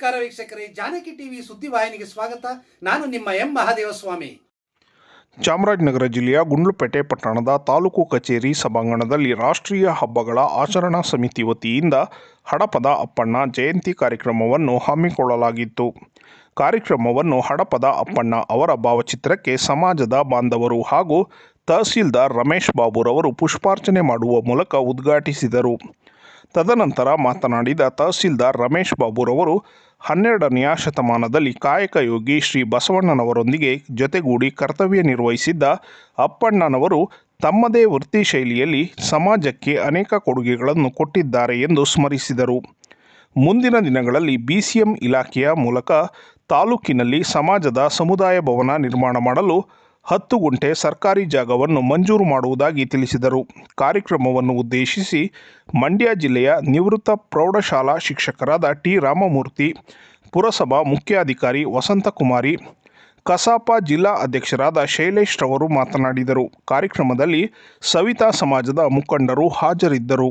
ನಮಸ್ಕಾರ ವೀಕ್ಷಕರೇ, ಜಾನಕಿ ಟಿವಿ ಸುದ್ದಿವಾಹಿನಿಗೆ ಸ್ವಾಗತ. ನಾನು ನಿಮ್ಮ ಎಂ. ಮಹಾದೇವಸ್ವಾಮಿ. ಚಾಮರಾಜನಗರ ಜಿಲ್ಲೆಯ ಗುಂಡ್ಲುಪೇಟೆ ಪಟ್ಟಣದ ತಾಲೂಕು ಕಚೇರಿ ಸಭಾಂಗಣದಲ್ಲಿ ರಾಷ್ಟ್ರೀಯ ಹಬ್ಬಗಳ ಆಚರಣಾ ಸಮಿತಿ ವತಿಯಿಂದ ಹಡಪದ ಅಪ್ಪಣ್ಣ ಜಯಂತಿ ಕಾರ್ಯಕ್ರಮವನ್ನು ಹಮ್ಮಿಕೊಳ್ಳಲಾಗಿತ್ತು. ಕಾರ್ಯಕ್ರಮವನ್ನು ಹಡಪದ ಅಪ್ಪಣ್ಣ ಅವರ ಭಾವಚಿತ್ರಕ್ಕೆ ಸಮಾಜದ ಬಾಂಧವರು ಹಾಗೂ ತಹಸೀಲ್ದಾರ್ ರಮೇಶ್ ಬಾಬುರವರು ಪುಷ್ಪಾರ್ಚನೆ ಮಾಡುವ ಮೂಲಕ ಉದ್ಘಾಟಿಸಿದರು. ತದನಂತರ ಮಾತನಾಡಿದ ತಹಸೀಲ್ದಾರ್ ರಮೇಶ್ ಬಾಬುರವರು ಹನ್ನೆರಡನೆಯ ಶತಮಾನದಲ್ಲಿ ಕಾಯಕ ಯೋಗಿ ಶ್ರೀ ಬಸವಣ್ಣನವರೊಂದಿಗೆ ಜೊತೆಗೂಡಿ ಕರ್ತವ್ಯ ನಿರ್ವಹಿಸಿದ್ದ ಅಪ್ಪಣ್ಣನವರು ತಮ್ಮದೇ ವೃತ್ತಿ ಶೈಲಿಯಲ್ಲಿ ಸಮಾಜಕ್ಕೆ ಅನೇಕ ಕೊಡುಗೆಗಳನ್ನು ಕೊಟ್ಟಿದ್ದಾರೆ ಎಂದು ಸ್ಮರಿಸಿದರು. ಮುಂದಿನ ದಿನಗಳಲ್ಲಿ ಬಿಸಿಎಂ ಇಲಾಖೆಯ ಮೂಲಕ ತಾಲೂಕಿನಲ್ಲಿ ಸಮಾಜದ ಸಮುದಾಯ ಭವನ ನಿರ್ಮಾಣ ಮಾಡಲು ಹತ್ತು ಗುಂಟೆ ಸರ್ಕಾರಿ ಜಾಗವನ್ನು ಮಂಜೂರು ಮಾಡುವುದಾಗಿ ತಿಳಿಸಿದರು. ಕಾರ್ಯಕ್ರಮವನ್ನು ಉದ್ದೇಶಿಸಿ ಮಂಡ್ಯ ಜಿಲ್ಲೆಯ ನಿವೃತ್ತ ಪ್ರೌಢಶಾಲಾ ಶಿಕ್ಷಕರಾದ ಟಿ ರಾಮಮೂರ್ತಿ, ಪುರಸಭಾ ಮುಖ್ಯಾಧಿಕಾರಿ ವಸಂತಕುಮಾರಿ, ಕಸಾಪ ಜಿಲ್ಲಾ ಅಧ್ಯಕ್ಷರಾದ ಶೈಲೇಶ್ ರವರು ಮಾತನಾಡಿದರು. ಕಾರ್ಯಕ್ರಮದಲ್ಲಿ ಸವಿತಾ ಸಮಾಜದ ಮುಖಂಡರು ಹಾಜರಿದ್ದರು.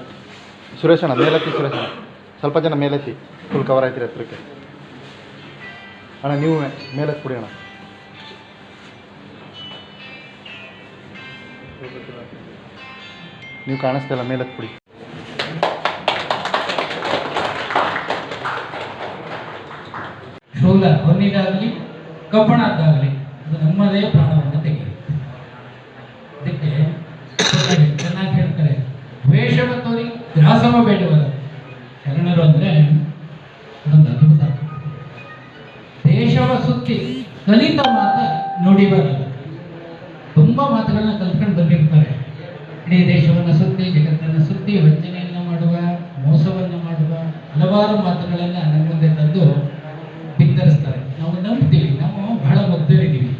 ಅಣ್ಣ ಮೇಲೆತ್ತಿ ಸುರೇಶಣ್ಣ. ಸ್ವಲ್ಪ ಜನ ಮೇಲೆತ್ತಿ ಫುಲ್ ಕವರ್ ಆಯ್ತೀರಿ ಹತ್ರಕ್ಕೆ ಅಣ್ಣ, ನೀವು ಮೇಲೆತ್ತಿ ಕೊಡಿ ಅಣ್ಣ. ನೀವು ಕಾಣಿಸ್ತಾ ಇಲ್ಲ ಮೇಲೆತ್ತಿ ಕೊಡಿ. ಶೂಲ ಹೊನ್ನಿಗಾಗಲಿ ಕಬ್ಬಣದ್ದಾಗಲಿ, ಅದು ನಮ್ಮದೇ ಪ್ರಾಣವನ್ನು ತೆಗೆಯುತ್ತೆ. ಅದಕ್ಕೆ ಚೆನ್ನಾಗಿ- ಚೆನ್ನಾಗಿ ಹೇಳ್ತಾರೆ ದ್ವೇಷವ ತೋರಿ ಗ್ರಾಸವ ಬೇಡವಲ್ಲ ಶರಣರು ಅಂದ್ರೆ ಒಂದು ಅದ್ಭುತ. ದೇಶವ ಸುತ್ತಿ ಕಲಿತ ಮಾತ ನುಡಿಬರಲ್ಲ ತುಂಬಾ ಮಾತುಗಳನ್ನ ಕಲ್ತ್ಕೊಂಡು ಬಂದಿರ್ತಾರೆ. ಇಡೀ ದೇಶವನ್ನ ಸುತ್ತಿ, ಜಗತ್ತನ್ನ ಸುತ್ತಿ, ವಂಚನೆಯನ್ನು ಮಾಡುವ, ಮೋಸವನ್ನು ಮಾಡುವ ಹಲವಾರು ಮಾತುಗಳನ್ನು ನಮ್ಮ ಮುಂದೆ ತಂದು ಬಿತ್ತರಿಸ್ತಾರೆ. ನಾವು ನಂಬ್ತೀವಿ. ನಾವು ಬಹಳ ಮುಗ್ಧರಿದ್ದೀವಿ.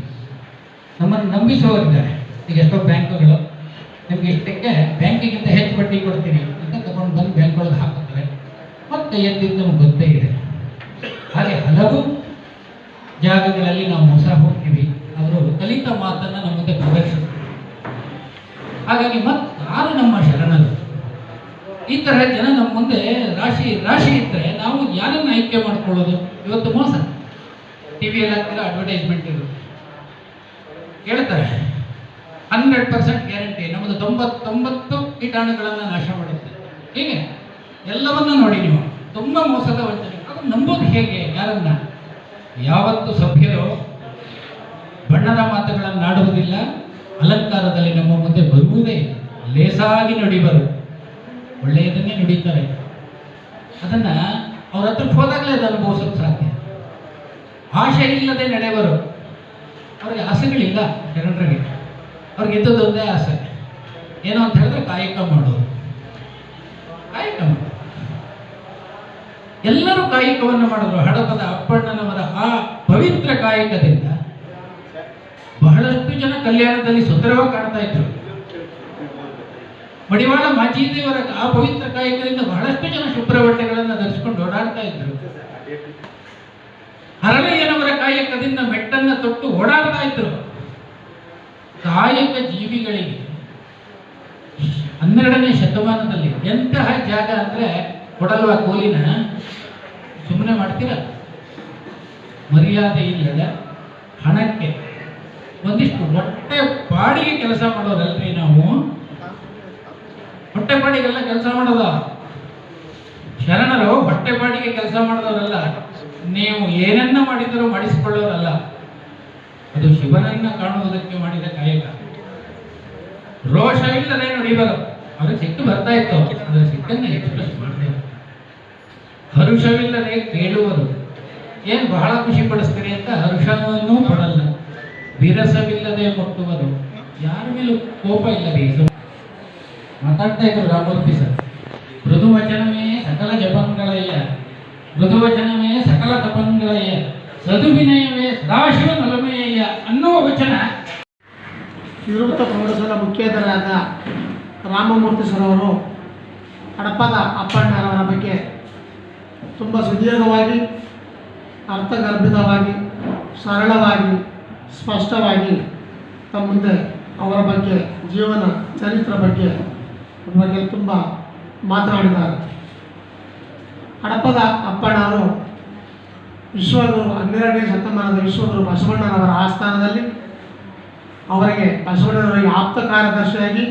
ನಮ್ಮನ್ನು ನಂಬಿಸುವವರಿದ್ದಾರೆ ಈಗ ಎಷ್ಟೋ ಬ್ಯಾಂಕುಗಳು. ನಿಮ್ಗೆ ಇಷ್ಟಕ್ಕೆ ಬ್ಯಾಂಕಿಗಿಂತ ಹೆಚ್ಚು ಬಡ್ಡಿ ಕೊಡ್ತೀವಿ ತಗೊಂಡು ಬಂದು ಬೆಂಗಳೂರು ಹಾಕಿದ್ರೆ ಮತ್ತೆ ಎದ್ದಿದ್ದು ನಮ್ಗೆ ಗೊತ್ತೇ ಇದೆ ಹಾಗೆ ಹಲವು ಜಾಗಗಳಲ್ಲಿ ನಾವು ಮೋಸ ಹೋಗ್ತೀವಿ. ಅವರು ಕಲಿತ ಮಾತನ್ನು ನಮ್ಮ ಮುಂದೆ ಹಾಗಾಗಿ ಮತ್ತೆ ಯಾರು ನಮ್ಮ ಶರಣರು, ಈ ತರಹ ಜನ ನಮ್ಮ ಮುಂದೆ ರಾಶಿ ರಾಶಿ ಇದ್ದರೆ ನಾವು ಯಾರನ್ನು ಆಯ್ಕೆ ಮಾಡ್ಕೊಳ್ಳೋದು? ಇವತ್ತು ಮೋಸ. ಟಿವಿ ವಿಯಲ್ಲಿ ಹಾಕ್ತಿರೋ ಅಡ್ವರ್ಟೈಸ್ಮೆಂಟ್ ಇರೋದು ಹೇಳ್ತಾರೆ. ಹಂಡ್ರೆಡ್ ಪರ್ಸೆಂಟ್ ಗ್ಯಾರಂಟಿ ನಮ್ಮದು ತೊಂಬತ್ತೊಂಬತ್ತು ಕೀಟಾಣುಗಳನ್ನು ನಾಶ ಮಾಡುತ್ತೆ ಹೀಗೆ? ಎಲ್ಲವನ್ನ ನೋಡಿ ನೀವು. ತುಂಬ ಮೋಸದ ವಂಚನೆ. ಅದು ನಂಬೋದು ಹೇಗೆ? ಯಾರನ್ನ? ಯಾವತ್ತು ಸಭ್ಯರು ಬಣ್ಣದ ಮಾತುಗಳನ್ನು ಆಡುವುದಿಲ್ಲ ಅಲಂಕಾರದಲ್ಲಿ ನಮ್ಮ ಮುಂದೆ ಬರುವುದೇ ಲೇಸಾಗಿ ನುಡಿಬರು. ಒಳ್ಳೆಯದನ್ನೇ ನುಡಿತಾರೆ. ಅದನ್ನ ಅವ್ರ ಹತ್ರಕ್ಕೆ ಹೋದಾಗಲೇ ಅದು ಅನುಭವಿಸೋಕೆ ಸಾಧ್ಯ. ಆಶೆ ಇಲ್ಲದೆ ನಡೆಯವರು ಅವ್ರಿಗೆ ಆಸೆಗಳಿಲ್ಲ ಜನರಿಗೆ ಅವ್ರಿಗೆ ಒಂದೇ ಆಸೆ. ಏನು ಅಂತ ಹೇಳಿದ್ರೆ ಕಾಯಕ ಮಾಡೋದು ಕಾಯಕ ಎಲ್ಲರೂ ಕಾಯಕವನ್ನು ಮಾಡಿದ್ರು. ಹಡಪದ ಅಪ್ಪಣ್ಣನವರ ಆ ಪವಿತ್ರ ಕಾಯಕದಿಂದ ಬಹಳಷ್ಟು ಜನ ಕಲ್ಯಾಣದಲ್ಲಿ ಸುಂದರವಾಗಿ ಕಾಣ್ತಾ ಇದ್ರು. ಮಡಿವಾಳ ಮಾಜೀದೇವರ ಆ ಪವಿತ್ರ ಕಾಯಕದಿಂದ ಬಹಳಷ್ಟು ಜನ ಶುಭ್ರ ಬಟ್ಟೆಗಳನ್ನು ಧರಿಸಿಕೊಂಡು ಓಡಾಡ್ತಾ ಇದ್ರು. ಹರಳಯ್ಯನವರ ಕಾಯಕದಿಂದ ಮೆಟ್ಟನ್ನ ತೊಟ್ಟು ಓಡಾಡ್ತಾ ಇದ್ರು. ಕಾಯಕ ಜೀವಿಗಳಿಗೆ. ಹನ್ನೆರಡನೇ ಶತಮಾನದಲ್ಲಿ ಎಂತಹ ಜಾಗ ಅಂದ್ರೆ ಕೊಡಲ್ವ ಕೋಲಿನ? ಸುಮ್ಮನೆ ಮಾಡ್ತೀರ? ಮರ್ಯಾದೆ ಇಲ್ಲದ ಹಣಕ್ಕೆ ಒಂದಿಷ್ಟು ಹೊಟ್ಟೆ ಪಾಡಿಗೆ ಕೆಲಸ ಮಾಡೋದಲ್ರಿ ನಾವು. ಹೊಟ್ಟೆ ಪಾಡಿಗೆಲ್ಲ ಕೆಲಸ ಮಾಡೋದ? ಶರಣರು ಹೊಟ್ಟೆ ಪಾಡಿಗೆ ಕೆಲಸ ಮಾಡಿದವರಲ್ಲ ನೀವು ಏನನ್ನ ಮಾಡಿದರೂ ಮಾಡಿಸಿಕೊಳ್ಳೋರಲ್ಲ. ಅದು ಶಿವನನ್ನ ಕಾಣುವುದಕ್ಕೆ ಮಾಡಿದ ಕಾಯಕ. ರೋಷವಿಲ್ಲದೆ ಇವಾಗ. ಅದು ಸಿಟ್ಟು ಬರ್ತಾ ಇತ್ತು ಅದರ ಸಿಟ್ಟನ್ನು ಎಕ್ಸ್ಪ್ರೆಸ್ ಮಾಡಿದೆ ಹರುಷವಿಲ್ಲದೆ ಕೇಳುವರು ಏನು ಬಹಳ ಖುಷಿ ಪಡಿಸ್ತೀರಿ ಅಂತ ಹರುಷವನ್ನೂ ಪಡಲ್ಲ. ವಿರಸವಿಲ್ಲದೆ ಮುಟ್ಟುವರು ಯಾರ ಮೇಲೂ ಕೋಪ ಇಲ್ಲ ಬೇಸು ಮಾತಾಡ್ತಾ ಇದ್ರು ರಾಮೂರ್ತಿ ಸರ್. ಮೃದುವಚನವೇ ಸಕಲ ಜಪಂಗಳಯ್ಯ ಮೃದುವಚನವೇ ಸಕಲ ತಪಂಗಳಯ್ಯ ಸದುವಿನಯವೇ ಸದಾಶಿವ ನಲಮೆಯಯ್ಯ ಅನ್ನುವ ವಚನ ನಿವೃತ್ತ ಪ್ರೌಢಶಾಲಾ ಮುಖ್ಯೇತರಾದ ರಾಮಮೂರ್ತಿ ಸರ್ ಅವರು ಹಡಪದ ಅಪ್ಪಣ್ಣರವರ ಬಗ್ಗೆ ತುಂಬ ಸುದೀರ್ಘವಾಗಿ, ಅರ್ಥಗರ್ಭಿತವಾಗಿ, ಸರಳವಾಗಿ, ಸ್ಪಷ್ಟವಾಗಿ ತಮ್ಮ ಮುಂದೆ ಅವರ ಬಗ್ಗೆ, ಜೀವನ ಚರಿತ್ರ ಬಗ್ಗೆ ಬಗ್ಗೆ ತುಂಬ ಮಾತನಾಡಿದ್ದಾರೆ. ಹಡಪದ ಅಪ್ಪಣ್ಣರು ವಿಶ್ವಗುರು, ಹನ್ನೆರಡನೇ ಶತಮಾನದ ವಿಶ್ವಗುರು ಬಸವಣ್ಣನವರ ಆಸ್ಥಾನದಲ್ಲಿ ಅವರಿಗೆ ಬಸವಣ್ಣನವರಿಗೆ ಆಪ್ತ ಕಾರ್ಯದರ್ಶಿಯಾಗಿ,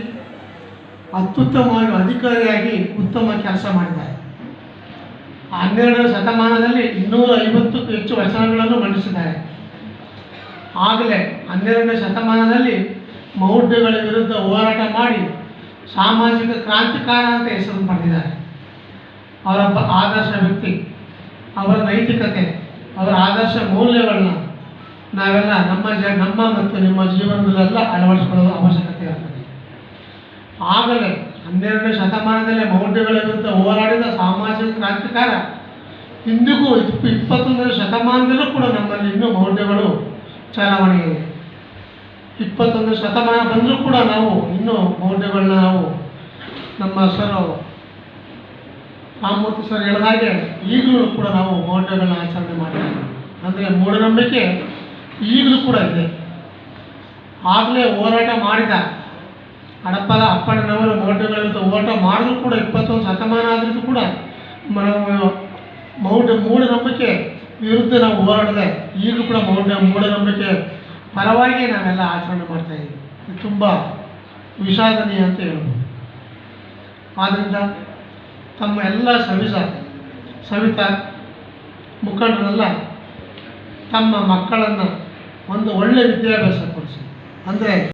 ಅತ್ಯುತ್ತಮವಾಗಿ, ಅಧಿಕಾರಿಯಾಗಿ ಉತ್ತಮ ಕೆಲಸ ಮಾಡಿದ್ದಾರೆ. ಹನ್ನೆರಡನೇ ಶತಮಾನದಲ್ಲಿ ಇನ್ನೂರ ಐವತ್ತಕ್ಕೂ ಹೆಚ್ಚು ವಚನಗಳನ್ನು ಮಂಡಿಸಿದ್ದಾರೆ. ಆಗಲೇ ಹನ್ನೆರಡನೇ ಶತಮಾನದಲ್ಲಿ ಮೌಢ್ಯಗಳ ವಿರುದ್ಧ ಹೋರಾಟ ಮಾಡಿ ಸಾಮಾಜಿಕ ಕ್ರಾಂತಿಕಾರ ಅಂತ ಹೆಸರು ಪಡೆದಿದ್ದಾರೆ. ಅವರೊಬ್ಬ ಆದರ್ಶ ವ್ಯಕ್ತಿ, ಅವರ ನೈತಿಕತೆ, ಅವರ ಆದರ್ಶ ಮೌಲ್ಯಗಳನ್ನ ನಾವೆಲ್ಲ ನಮ್ಮ ಜ ನಮ್ಮ ಮತ್ತು ನಿಮ್ಮ ಜೀವನದಲ್ಲೆಲ್ಲ ಅಳವಡಿಸಿಕೊಳ್ಳುವ ಅವಶ್ಯಕತೆ ಇರ್ತದೆ. ಆಗಲೇ ಹನ್ನೆರಡನೇ ಶತಮಾನದಲ್ಲೇ ಮೌಢ್ಯಗಳ ಹೋರಾಡಿದ ಸಾಮಾಜಿಕ ಕ್ರಾಂತಿಕಾರ ಇಂದಿಗೂ ಇಪ್ಪ, ಇಪ್ಪತ್ತೊಂದನೇ ಶತಮಾನದಲ್ಲೂ ಕೂಡ ನಮ್ಮಲ್ಲಿ ಇನ್ನೂ ಮೌಢ್ಯಗಳು ಚಲಾವಣೆ ಇದೆ. ಇಪ್ಪತ್ತೊಂದು ಶತಮಾನ ಬಂದರೂ ಕೂಡ ನಾವು ಇನ್ನೂ ಮೌಢ್ಯಗಳನ್ನ ನಾವು ನಮ್ಮ ಸರ್, ರಾಮಮೂರ್ತಿ ಸರ್ ಹೇಳಿದ ಹಾಗೆ ಈಗಲೂ ಕೂಡ ನಾವು ಮೌಢ್ಯಗಳನ್ನ ಆಚರಣೆ ಮಾಡ್ತೀವಿ ಅಂದರೆ ಮೂಢನಂಬಿಕೆ ಈಗಲೂ ಕೂಡ ಇದೆ. ಆಗಲೇ ಹೋರಾಟ ಮಾಡಿದ ಹಡಪ್ಪದ ಅಪ್ಪಣ್ಣನವರು ಮೌಢ್ಯಗಳಂತ ಹೋರಾಟ ಮಾಡಿದ್ರು ಕೂಡ, ಇಪ್ಪತ್ತೊಂದು ಶತಮಾನ ಆದ್ರೂ ಕೂಡ ಮೌಢ ಮೂಢನಂಬಿಕೆ ವಿರುದ್ಧ ನಾವು ಹೋರಾಡದೆ ಈಗಲೂ ಕೂಡ ಮೌಢ್ಯ ಮೂಢನಂಬಿಕೆ ಪರವಾಗಿ ನಾವೆಲ್ಲ ಆಚರಣೆ ಮಾಡ್ತಾ ಇದ್ದೀವಿ. ಇದು ತುಂಬ ವಿಷಾದನೀಯ ಅಂತ ಹೇಳ್ಬೋದು. ಆದ್ದರಿಂದ ತಮ್ಮ ಎಲ್ಲ ಸವಿಸ, ಸವಿತಾ ಮುಖಂಡರೆಲ್ಲ ತಮ್ಮ ಮಕ್ಕಳನ್ನು ಒಂದು ಒಳ್ಳೆಯ ವಿದ್ಯಾಭ್ಯಾಸ ಕೊಡಿಸಿ. ಅಂದರೆ